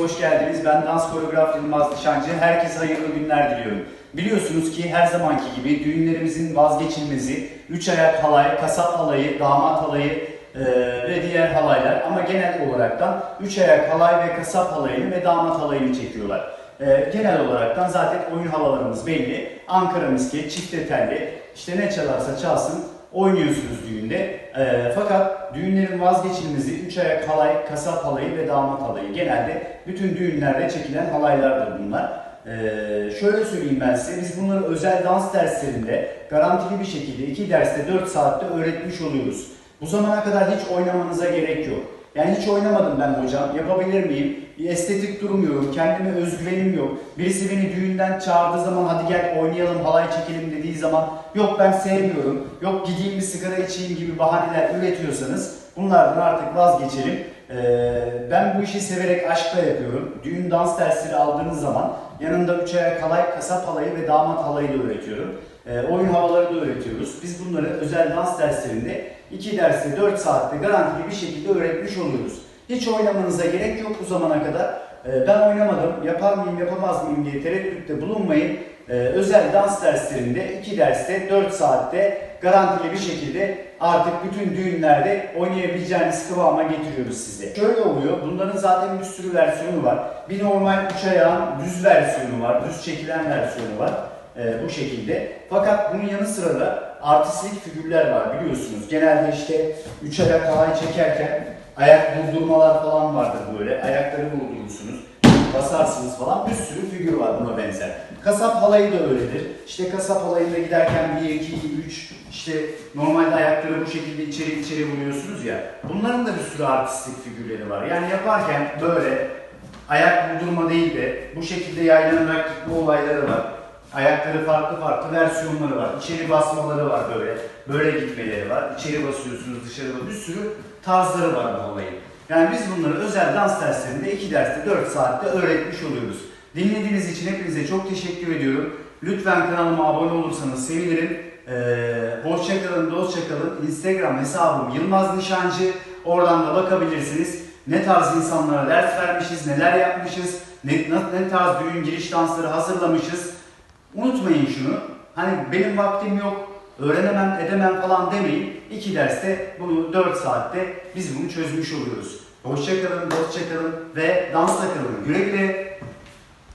hoş geldiniz. Ben dans koreograf Yılmaz Nişancı. Herkese hayırlı günler diliyorum. Biliyorsunuz ki her zamanki gibi düğünlerimizin vazgeçilmezi, üç ayak halay, kasap halayı, damat halayı e, ve diğer halaylar. Ama genel olaraktan üç ayak halay ve kasap halayını ve damat halayını çekiyorlar. E, genel olaraktan zaten oyun havalarımız belli. Ankara misket, çifte telli, işte ne çalarsa çalsın oynuyorsunuz düğünde. Ee, fakat düğünlerin vazgeçilmezi üç ayak halay, kasap halayı ve damat halayı. Genelde bütün düğünlerde çekilen halaylardır bunlar. Ee, şöyle söyleyeyim ben size, biz bunları özel dans derslerinde garantili bir şekilde 2 derste 4 saatte öğretmiş oluyoruz. Bu zamana kadar hiç oynamanıza gerek yok. Yani hiç oynamadım ben hocam, yapabilir miyim? Estetik durmuyorum, kendime özgüvenim yok. Birisi beni düğünden çağırdığı zaman hadi gel oynayalım, halay çekelim dediği zaman yok ben sevmiyorum, yok gideyim bir sigara içeyim gibi bahaneler üretiyorsanız bunlardan artık vazgeçelim. Ee, ben bu işi severek aşkla yapıyorum. Düğün dans dersleri aldığınız zaman yanında üç ayak halay, kasap halayı ve damat halayı da öğretiyorum. Ee, oyun havaları da öğretiyoruz. Biz bunları özel dans derslerinde 2 derste 4 saatte garantili bir şekilde öğretmiş oluyoruz. Hiç oynamanıza gerek yok bu zamana kadar. Ee, ben oynamadım, yapar mıyım yapamaz mıyım diye tereddütte bulunmayın. Ee, özel dans derslerinde 2 derste 4 saatte garantili bir şekilde artık bütün düğünlerde oynayabileceğiniz kıvama getiriyoruz size. Şöyle oluyor, bunların zaten bir sürü versiyonu var. Bir normal üç ayağın düz versiyonu var, düz çekilen versiyonu var. Ee, bu şekilde. Fakat bunun yanı sıra da artistlik figürler var biliyorsunuz. Genelde işte üç ayak halay çekerken ayak vurdurmalar falan vardır böyle. Ayakları vurdurursunuz, basarsınız falan. Bir sürü figür var buna benzer. Kasap halayı da öyledir. İşte kasap halayında giderken 1, 2, 3 işte normalde ayakları bu şekilde içeri içeri vuruyorsunuz ya. Bunların da bir sürü artistlik figürleri var. Yani yaparken böyle ayak vurdurma değil de bu şekilde yaylanarak gitme olayları var. Ayakları farklı farklı versiyonları var. İçeri basmaları var böyle. Böyle gitmeleri var. İçeri basıyorsunuz, dışarı. Bir sürü tarzları var bu olayın. Yani biz bunları özel dans derslerinde 2 derste 4 saatte öğretmiş oluyoruz. Dinlediğiniz için hepinize çok teşekkür ediyorum. Lütfen kanalıma abone olursanız sevinirim. Ee, hoşçakalın, dostçakalın. Instagram hesabım Yılmaz Nişancı. Oradan da bakabilirsiniz. Ne tarz insanlara ders vermişiz, neler yapmışız, ne, ne tarz düğün giriş dansları hazırlamışız. Unutmayın şunu. Hani benim vaktim yok, öğrenemem, edemem falan demeyin. İki derste bunu 4 saatte biz bunu çözmüş oluyoruz. Hoşçakalın, dostça kalın ve dansla kalın. Güle güle.